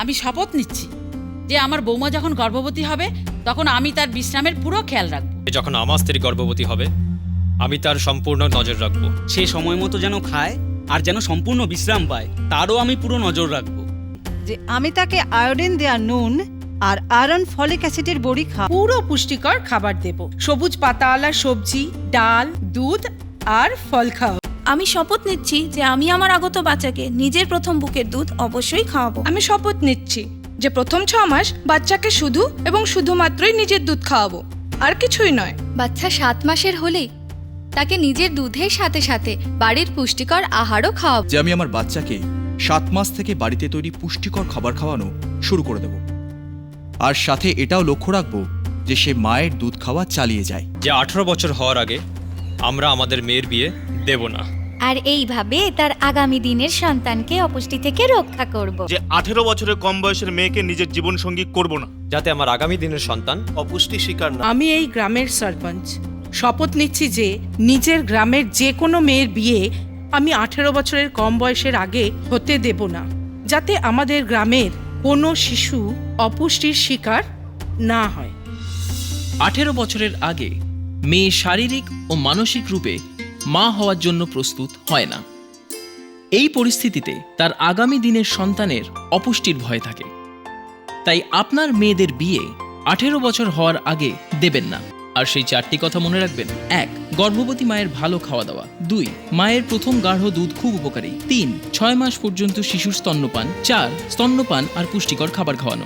আমি শপথ নিচ্ছি যে আমার বৌমা যখন গর্ভবতী হবে তখন আমি তার বিশ্রামের পুরো খেয়াল রাখব। যখন আমার স্ত্রী গর্ভবতী হবে আমি তার সম্পূর্ণ নজর রাখব। সে সময় মতো যেন খায় আর যেন সম্পূর্ণ বিশ্রাম পায় তারও আমি পুরো নজর রাখব। যে আমি তাকে আয়োডিন দেওয়া নুন আর আয়রন ফলিক অ্যাসিডের বড়ি খা পুরো পুষ্টিকর খাবার দেব। সবুজ পাতাওয়ালা সবজি ডাল দুধ আর ফল খাও আমি শপথ নিচ্ছি যে আমি আমার আগত বাচ্চাকে নিজের প্রথম বুকের দুধ অবশ্যই খাওয়াবো। আমি শপথ নিচ্ছি যে প্রথম ছ মাস বাচ্চাকে শুধু এবং শুধুমাত্রই নিজের দুধ খাওয়াবো। আর কিছুই নয়। বাচ্চা সাত মাসের হলেই তাকে নিজের দুধের সাথে সাথে বাড়ির পুষ্টিকর আহারও খাওয়াবো। যে আমি আমার বাচ্চাকে সাত মাস থেকে বাড়িতে তৈরি পুষ্টিকর খাবার খাওয়ানো শুরু করে দেব। আর সাথে এটাও লক্ষ্য রাখব যে সে মায়ের দুধ খাওয়া চালিয়ে যায়। যে আঠারো বছর হওয়ার আগে আমরা আমাদের মেয়ের বিয়ে দেব না। আর এইভাবে তার আগামী দিনের সন্তানকে অপুষ্টি থেকে রক্ষা করব। যে আঠেরো বছরের কম বয়সের মেয়েকে নিজের জীবন সঙ্গী করব না। যাতে আমার আগামী দিনের সন্তান অপুষ্টি শিকার না আমি এই গ্রামের সরপঞ্চ। শপথ নিচ্ছি যে নিজের গ্রামের যে কোনো মেয়ের বিয়ে আমি আঠেরো বছরের কম বয়সের আগে হতে দেব না। যাতে আমাদের গ্রামের কোনো শিশু অপুষ্টির শিকার না হয়। আঠেরো বছরের আগে মেয়ে শারীরিক ও মানসিক রূপে মা হওয়ার জন্য প্রস্তুত হয় না। এই পরিস্থিতিতে তার আগামী দিনের সন্তানের অপুষ্টির ভয় থাকে। তাই আপনার মেয়েদের বিয়ে আঠেরো বছর হওয়ার আগে দেবেন না। আর সেই চারটি কথা মনে রাখবেন। এক, গর্ভবতী মায়ের ভালো খাওয়া দাওয়া। দুই, মায়ের প্রথম গাঢ় দুধ খুব উপকারী। তিন, ছয় মাস পর্যন্ত শিশুর স্তন্যপান। চার, স্তন্যপান আর পুষ্টিকর খাবার খাওয়ানো।